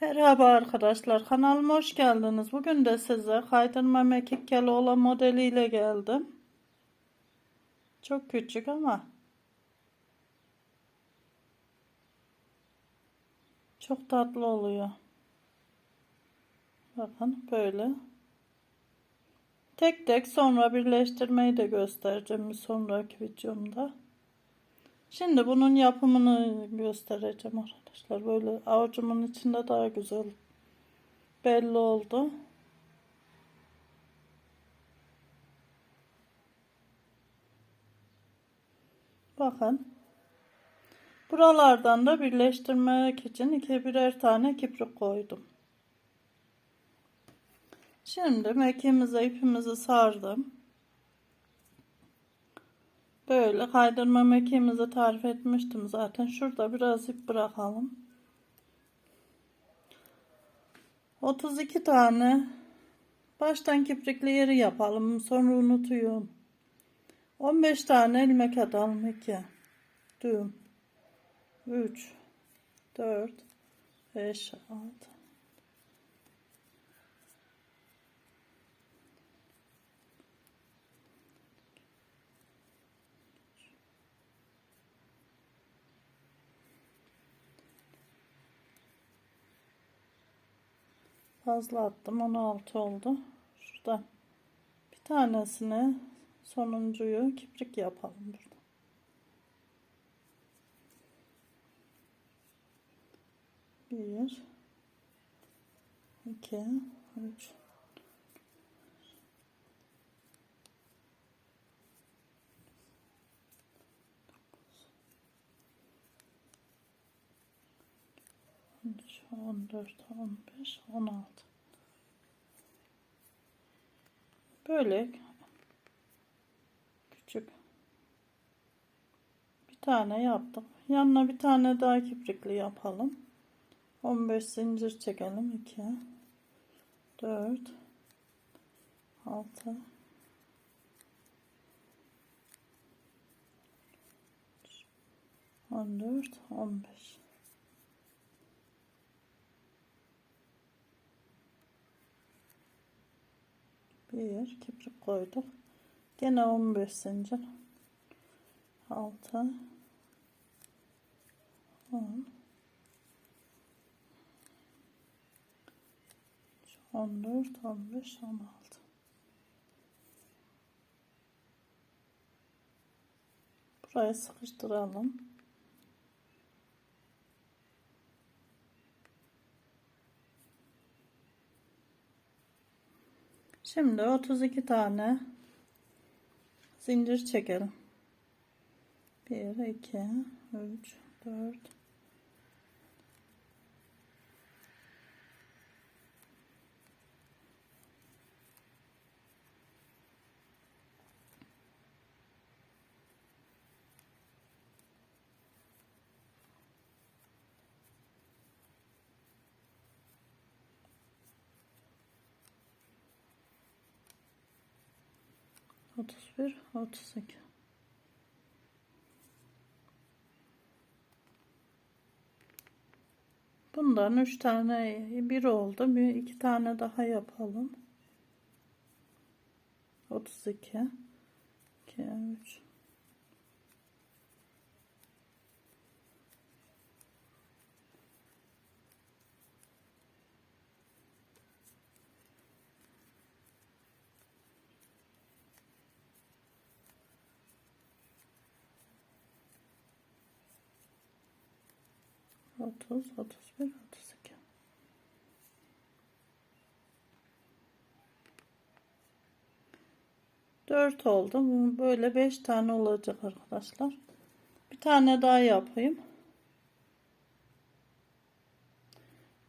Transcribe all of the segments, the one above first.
Merhaba arkadaşlar kanalıma hoş geldiniz. Bugün de size kaydırma mekik keloğla modeliyle geldim. Çok küçük ama çok tatlı oluyor. Bakın böyle. Tek tek sonra birleştirmeyi de göstereceğim bir sonraki videomda. Şimdi bunun yapımını göstereceğim arkadaşlar. Böyle avucumun içinde daha güzel belli oldu. Bakın. Buralardan da birleştirmek için iki birer tane kiprik koydum. Şimdi mekiğimize ipimizi sardım. Böyle kaydırma mekiğimizi tarif etmiştim zaten. Şurada biraz ip bırakalım. 32 tane baştan kiprikli yeri yapalım. Sonra unutuyorum. 15 tane ilmek atalım. 2 düğüm 3 4 5 6 fazla attım. 16 oldu. Şuradan bir tanesini sonuncuyu kiprik yapalım burada. Bir iki üç on dört on beş on altı. Böyle küçük. Bir tane yaptım. Yanına bir tane daha kiprikli yapalım. 15 zincir çekelim. 2 4 6 14 15 bir kiprik koyduk. Gene 15 zincir. 6 10 14 15 16 burayı sıkıştıralım Şimdi 32 tane zincir çekelim. 1 2 3 4 31 32 Bundan 3 tane bir oldu. Bir iki tane daha yapalım. 32 2 3 30 31 32 4 oldu. Böyle 5 tane olacak arkadaşlar. Bir tane daha yapayım.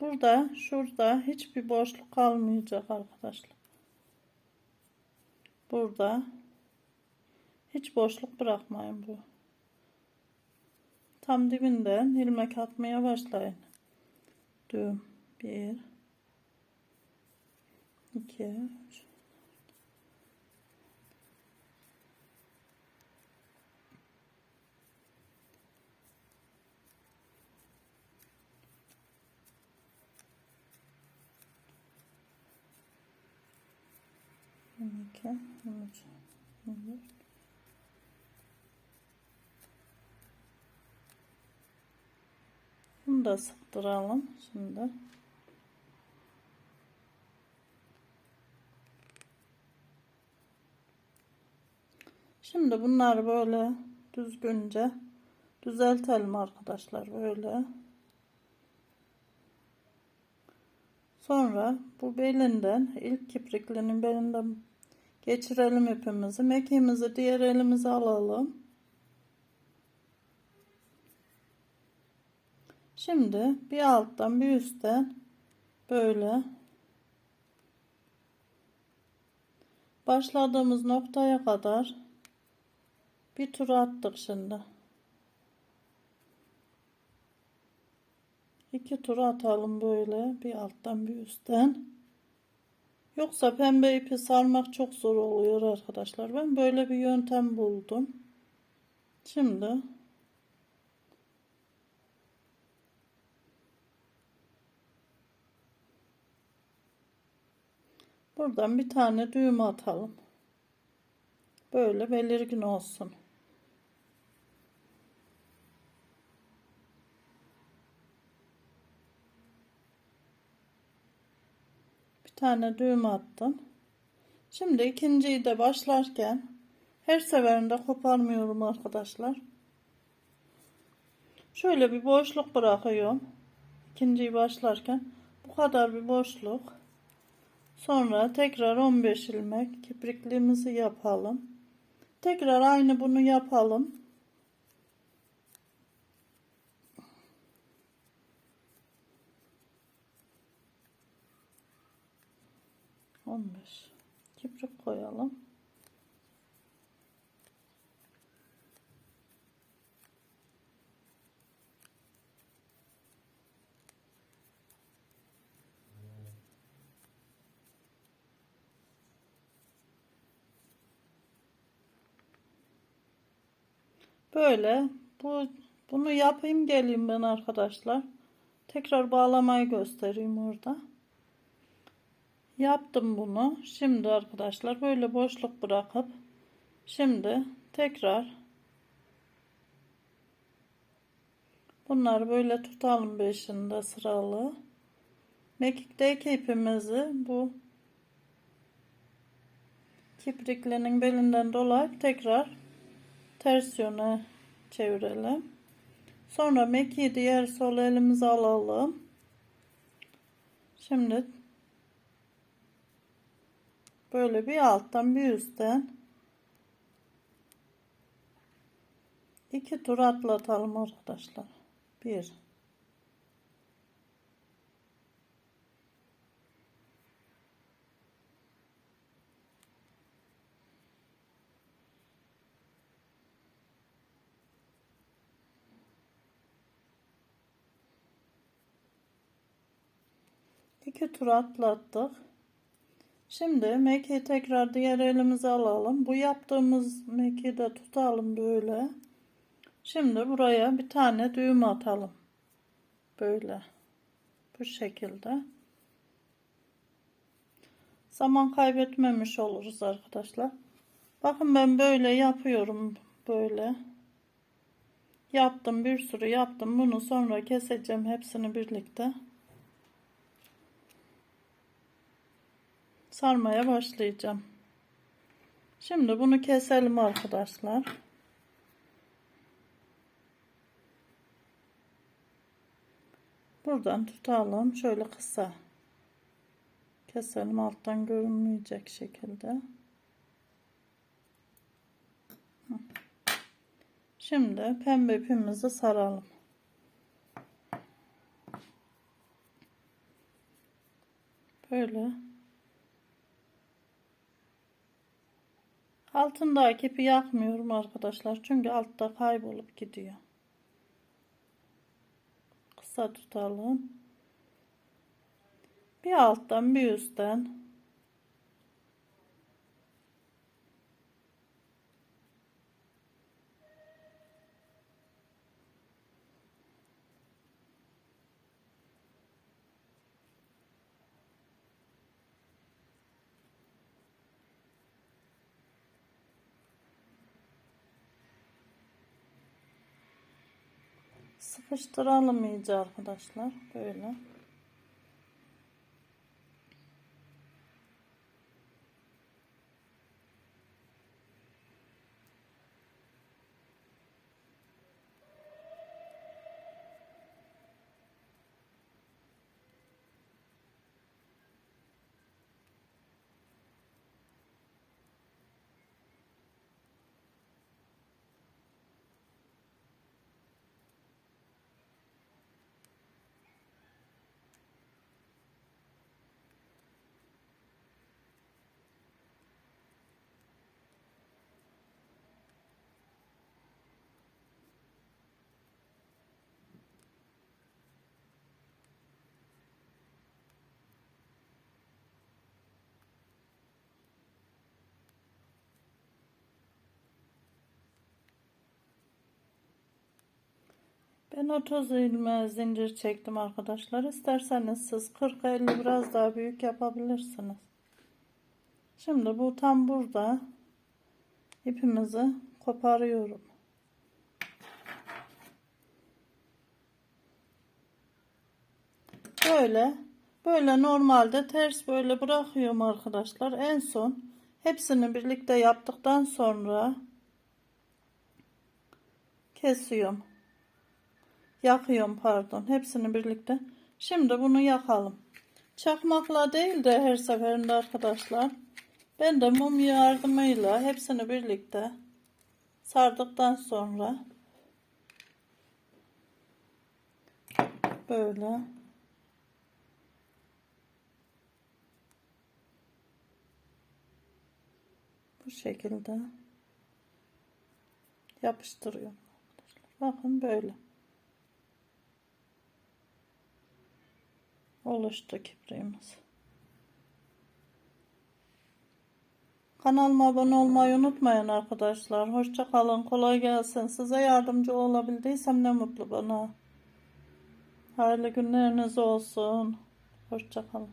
Burada şurada hiçbir boşluk kalmayacak arkadaşlar. Burada hiç boşluk bırakmayın bu. Tam dibinden ilmek atmaya başlayın. Düğüm 1 2 3 12 13 14 Bunu da sıktıralım şimdi. Şimdi bunları böyle düzgünce düzeltelim arkadaşlar böyle. Sonra bu belinden ilk kipriklinin belinden geçirelim ipimizi. Mekiğimizi diğer elimize alalım. Şimdi bir alttan bir üstten böyle başladığımız noktaya kadar bir tur attık şimdi. İki tur atalım böyle bir alttan bir üstten. Yoksa pembe ipi sarmak çok zor oluyor arkadaşlar. Ben böyle bir yöntem buldum. Şimdi buradan bir tane düğüm atalım. Böyle belirgin olsun. tane düğüm attım. Şimdi ikinciyi de başlarken her seferinde koparmıyorum arkadaşlar. Şöyle bir boşluk bırakıyorum. İkinciyi başlarken bu kadar bir boşluk. Sonra tekrar 15 ilmek kiprikliğimizi yapalım. Tekrar aynı bunu yapalım. 15 kibrit koyalım. Böyle bu bunu yapayım geleyim ben arkadaşlar. Tekrar bağlamayı göstereyim orada. Yaptım bunu. Şimdi arkadaşlar böyle boşluk bırakıp şimdi tekrar bunları böyle tutalım beşinde sıralı. Mekikteki ipimizi bu kipriklinin belinden dolayıp tekrar ters çevirelim. Sonra mekiği diğer sol elimize alalım. Şimdi Böyle bir alttan bir üstten iki tur atlatalım arkadaşlar. Bir. İki tur atlattık. Şimdi mekiği tekrar diğer elimize alalım. Bu yaptığımız mekiği de tutalım böyle. Şimdi buraya bir tane düğüm atalım. Böyle. Bu şekilde. Zaman kaybetmemiş oluruz arkadaşlar. Bakın ben böyle yapıyorum. Böyle. Yaptım bir sürü yaptım. Bunu sonra keseceğim hepsini birlikte. Sarmaya başlayacağım. Şimdi bunu keselim arkadaşlar. Buradan tutalım. Şöyle kısa. Keselim alttan görünmeyecek şekilde. Şimdi pembe ipimizi saralım. Böyle Altındaki ipi yakmıyorum arkadaşlar. Çünkü altta kaybolup gidiyor. Kısa tutalım. Bir alttan bir üstten Sıkıştıralım iyice arkadaşlar. Böyle. Ben 30 ilmeğe zincir çektim arkadaşlar. İsterseniz siz 40-50 biraz daha büyük yapabilirsiniz. Şimdi bu tam burada ipimizi koparıyorum. Böyle böyle normalde ters böyle bırakıyorum arkadaşlar. En son hepsini birlikte yaptıktan sonra kesiyorum. Yakıyorum pardon. Hepsini birlikte. Şimdi bunu yakalım. Çakmakla değil de her seferinde arkadaşlar. Ben de mum yardımıyla hepsini birlikte sardıktan sonra böyle bu şekilde yapıştırıyorum. Bakın böyle. Oluştu kibriğimiz. Kanalıma abone olmayı unutmayın arkadaşlar. Hoşça kalın. Kolay gelsin. Size yardımcı olabildiysem ne mutlu bana. Hayırlı günleriniz olsun. Hoşça kalın.